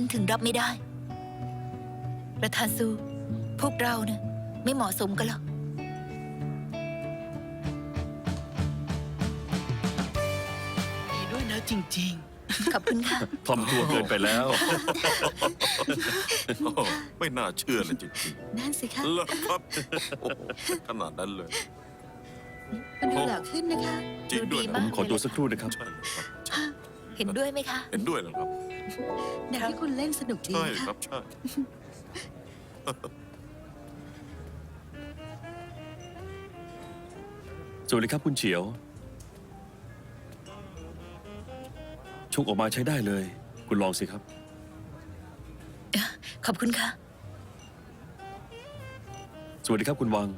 ฉันถึงรับไม่ได้ ประธานซู พวกเราเนี่ยไม่เหมาะสมกันหรอก ดีด้วยนะจริงขอบคุณค่ะ ทำตัวเกินไปแล้ว โอ้โหไม่น่าเชื่อเลยจริงนั่นสิคะๆแล้วครับโอ้โหขนาดนั้นเลย มันดูหล่อขึ้นนะคะจริงด้วยดูดีนะ มาผมกขอตัวสักครู่นะครับ ใช่เลยครับ เห็นด้วยไหมคะ เห็นด้วยนะครับ หนังที่คุณเล่นสนุกดีใช่คค่ะรับใช่ สวัสดีครับคุณเฉียวชงออกมาใช้ได้เลย คุณลองสิครับ ขอบคุณค่ะ สวัสดีครับคุณวัง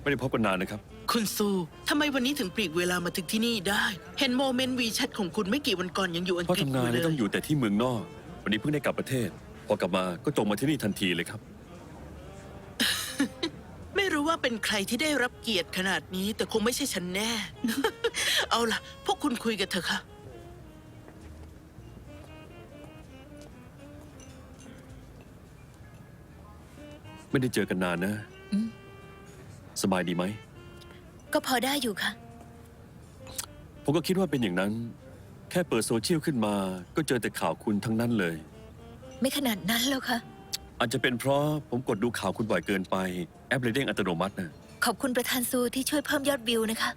ไม่ได้พบกันนานนะครับๆ คุณซูทำไมวันนี้ถึงปลีกเวลามาถึงที่นี่ได้ เห็นโมเมนต์วีแชทของคุณไม่กี่วันก่อนยังอยู่อังเพราะกฤษทำงานเลเนี่ยยต้องอยู่แต่ที่เมืองนอก วันนี้เพิ่งได้กลับประเทศ พอกลับมาก็ตรงมาที่นี่ทันทีเลยครับ ไม่รู้ว่าเป็นใครที่ได้รับเกียรติขนาดนี้ แต่คงไม่ใช่ฉันแน่ เอาล่ะ พวกคุณคุยกันเถอะค่ะ ไม่ได้เจอกันนานนะอืมสบายดีไหม ก็พอได้อยู่ค่ะ ผมก็คิดว่าเป็นอย่างนั้น แค่เปิดโซเชียลขึ้นมา ก็เจอแต่ข่าวคุณทั้งนั้นเลย ไม่ขนาดนั้นแล้วค่ะ อาจจะเป็นเพราะผมกดดูข่าวคุณบ่อยเกินไป แอปเลยเด้งอัตโนมัตินะขอบคุณประธานซูที่ช่วยเพิ่มยอดวิวนะคะ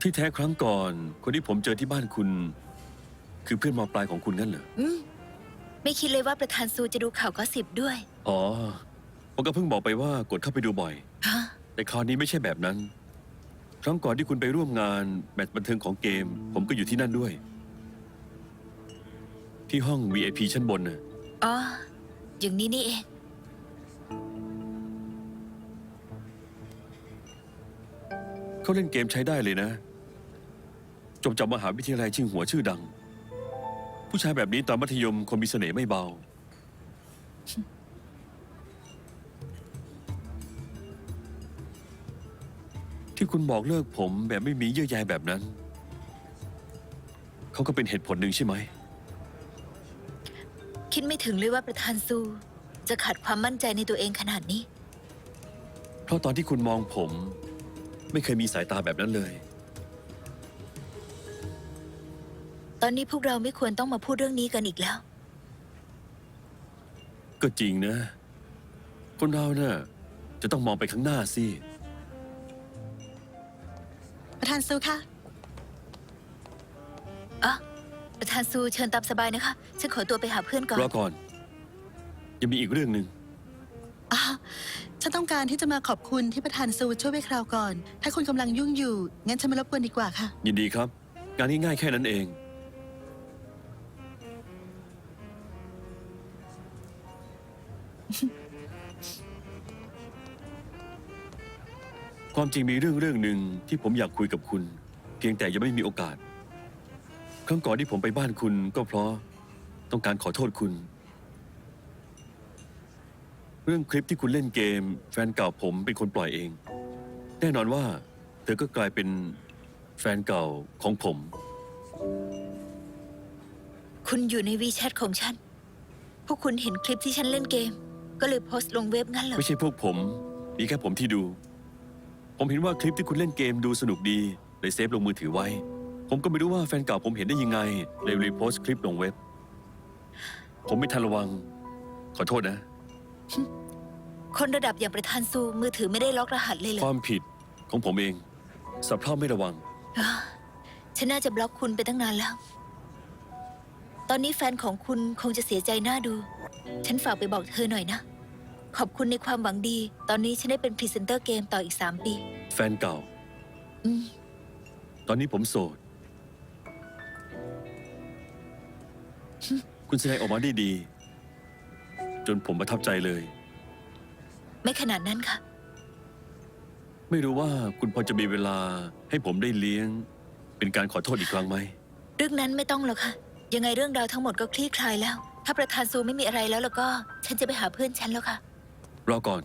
ที่แท้ครั้งก่อน คนที่ผมเจอที่บ้านคุณ คือเพื่อนมปลายของคุณงั้นเหรอ อืม ไม่คิดเลยว่าประธานซูจะดูข่าวก็สิบด้วยอ๋อผมก็เพิ่งบอกไปว่ากดเข้าไปดูบ่อย ฮะแต่คราวนี้ไม่ใช่แบบนั้น ครั้งก่อนที่คุณไปร่วมงานแมตช์บันเทิงของเกม ผมก็อยู่ที่นั่นด้วย ที่ห้อง VIP ชั้นบนน่ะอ๋ออย่างนี้นี่เอง เขาเล่นเกมใช้ได้เลยนะ จบจากมหาวิทยาลัยชิงหัวชื่อดัง ผู้ชายแบบนี้ตอนมัธยมคงมีเสน่ห์ไม่เบา ที่คุณบอกเลิกผมแบบไม่มีเยื่อใยแบบนั้น เขาก็เป็นเหตุผลหนึ่งใช่ไหม คิดไม่ถึงเลยว่าประธานซู จะขาดความมั่นใจในตัวเองขนาดนี้ เพราะตอนที่คุณมองผม ไม่เคยมีสายตาแบบนั้นเลย ตอนนี้พวกเราไม่ควรต้องมาพูดเรื่องนี้กันอีกแล้ว ก็จริงนะ คนเราเนะ่ะจะต้องมองไปข้างหน้าสิ ประธานซูค่ะอะประธานซูเชิญตามสบายนะคะ ฉันขอตัวไปหาเพื่อนก่อนรอก่อน ยังมีอีกเรื่องหนึ่งอ้าวฉันต้องการที่จะมาขอบคุณที่ประธานซูช่วยไว้คราวก่อน ถ้าคุณกำลังยุ่งอยู่ งั้นฉันไม่รบกวนดีกว่าค่ะ ยินดีครับ งานง่ายๆแค่นั้นเอง ความจริงมีเรื่องเรื่องหนึ่งที่ผมอยากคุยกับคุณ เพียงแต่ยังไม่มีโอกาส ครั้งก่อนที่ผมไปบ้านคุณก็เพราะต้องการขอโทษคุณ เรื่องคลิปที่คุณเล่นเกม แฟนเก่าผมเป็นคนปล่อยเอง แน่นอนว่า เธอก็กลายเป็นแฟนเก่าของผม คุณอยู่ในวีแชทของฉัน พวกคุณเห็นคลิปที่ฉันเล่นเกม ก็เลยโพสต์ลงเว็บงั้นเหรอ ไม่ใช่พวกผม มีแค่ผมที่ดู ผมเห็นว่าคลิปที่คุณเล่นเกมดูสนุกดีเลยเซฟลงมือถือไว้ ผมก็ไม่รู้ว่าแฟนเก่าผมเห็นได้ยังไงเลยรีโพสต์คลิปลงเว็บ ผมไม่ทันระวัง ขอโทษนะ คนระดับอย่างประธานซูมือถือไม่ได้ล็อกรหัสเลยเหรคอวามผิดของผมเองสับเพร่าไม่ระวังอะฉันน่าจะบล็อกคุณไปตั้งนานแล้ว ตอนนี้แฟนของคุณคงจะเสียใจหน้าดู ฉันฝากไปบอกเธอหน่อยนะ ขอบคุณในความหวังดี ตอนนี้ฉันได้เป็นพรีเซนเตอร์เกมต่ออีกสามปี แฟนเก่า อืม ตอนนี้ผมโสด คุณแสดงออกมาได้ดี จนผมประทับใจเลย ไม่ขนาดนั้นค่ะ ไม่รู้ว่าคุณพอจะมีเวลาให้ผมได้เลี้ยง เป็นการขอโทษอีกครั้งไหม เรื่องนั้นไม่ต้องหรอกค่ะ ยังไงเรื่องราวทั้งหมดก็คลี่คลายแล้ว ถ้าประธานซูไม่มีอะไรแล้วแล้วก็ ฉันจะไปหาเพื่อนฉันแล้วค่ะ รอก่อน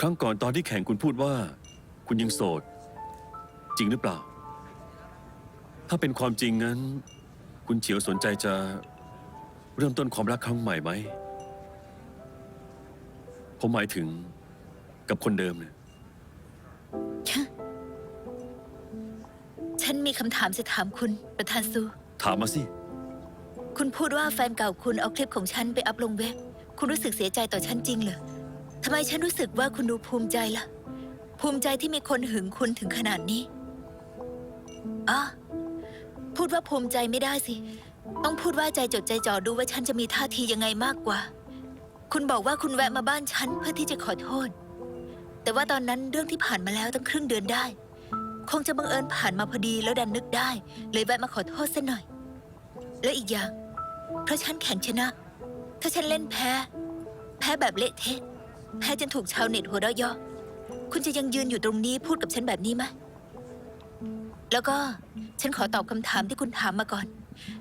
ครั้งก่อนตอนที่แข่งคุณพูดว่า คุณยังโสด จริงหรือเปล่า ถ้าเป็นความจริงงั้น คุณเฉียวสนใจจะเริ่มต้นความรักครั้งใหม่ไหม ผมหมายถึงกับคนเดิมเนี่ยฉันมีคำถามจะถามคุณประธานซู ถามมาสิ คุณพูดว่าแฟนเก่าคุณเอาคลิปของฉันไปอัพลงเว็บ คุณรู้สึกเสียใจต่อฉันจริงเหรอทำไมฉันรู้สึกว่าคุณดูภูมิใจล่ะ ภูมิใจที่มีคนหึงคุณถึงขนาดนี้อ๋อพูดว่าภูมิใจไม่ได้สิ ต้องพูดว่าใจจดใจจ่อดูว่าฉันจะมีท่าทียังไงมากกว่า คุณบอกว่าคุณแวะมาบ้านฉันเพื่อที่จะขอโทษ แต่ว่าตอนนั้นเรื่องที่ผ่านมาแล้วตั้งครึ่งเดือนได้ คงจะบังเอิญผ่านมาพอดีแล้วดันนึกได้ เลยแวะมาขอโทษซะหน่อย แล้วอีกอย่าง เพราะฉันแข่งชนะ ถ้าฉันเล่นแพ้ แพ้แบบเละเทะ แพ้จนถูกชาวเน็ตหัวเราะเยาะคุณจะยังยืนอยู่ตรงนี้พูดกับฉันแบบนี้ไหมแล้วก็ฉันขอตอบคำถามที่คุณถามมาก่อน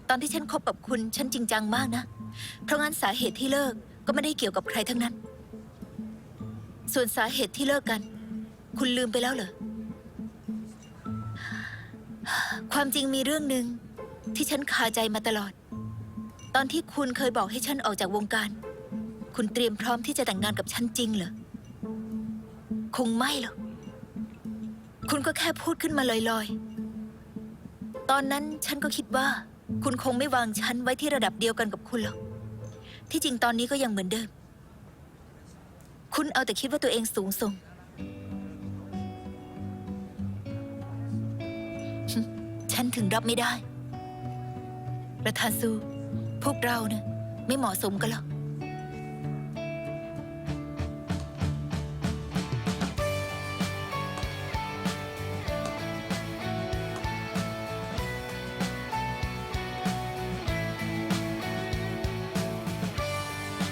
ตอนที่ฉันคบกับคุณฉันจริงจังมากนะ เพราะงั้นสาเหตุที่เลิกก็ไม่ได้เกี่ยวกับใครทั้งนั้น ส่วนสาเหตุที่เลิกกัน คุณลืมไปแล้วเหรอ ความจริงมีเรื่องหนึ่งที่ฉันคาใจมาตลอด ตอนที่คุณเคยบอกให้ฉันออกจากวงการ คุณเตรียมพร้อมที่จะแต่งงานกับฉันจริงเหรอ คงไม่หรอก คุณก็แค่พูดขึ้นมาลอยๆ ตอนนั้นฉันก็คิดว่า คุณคงไม่วางฉันไว้ที่ระดับเดียวกันกับคุณหรอก ที่จริงตอนนี้ก็ยังเหมือนเดิม คุณเอาแต่คิดว่าตัวเองสูงส่ง ฉันถึงรับไม่ได้ ประธานซู พวกเราเนี่ยไม่เหมาะสมกันหรอก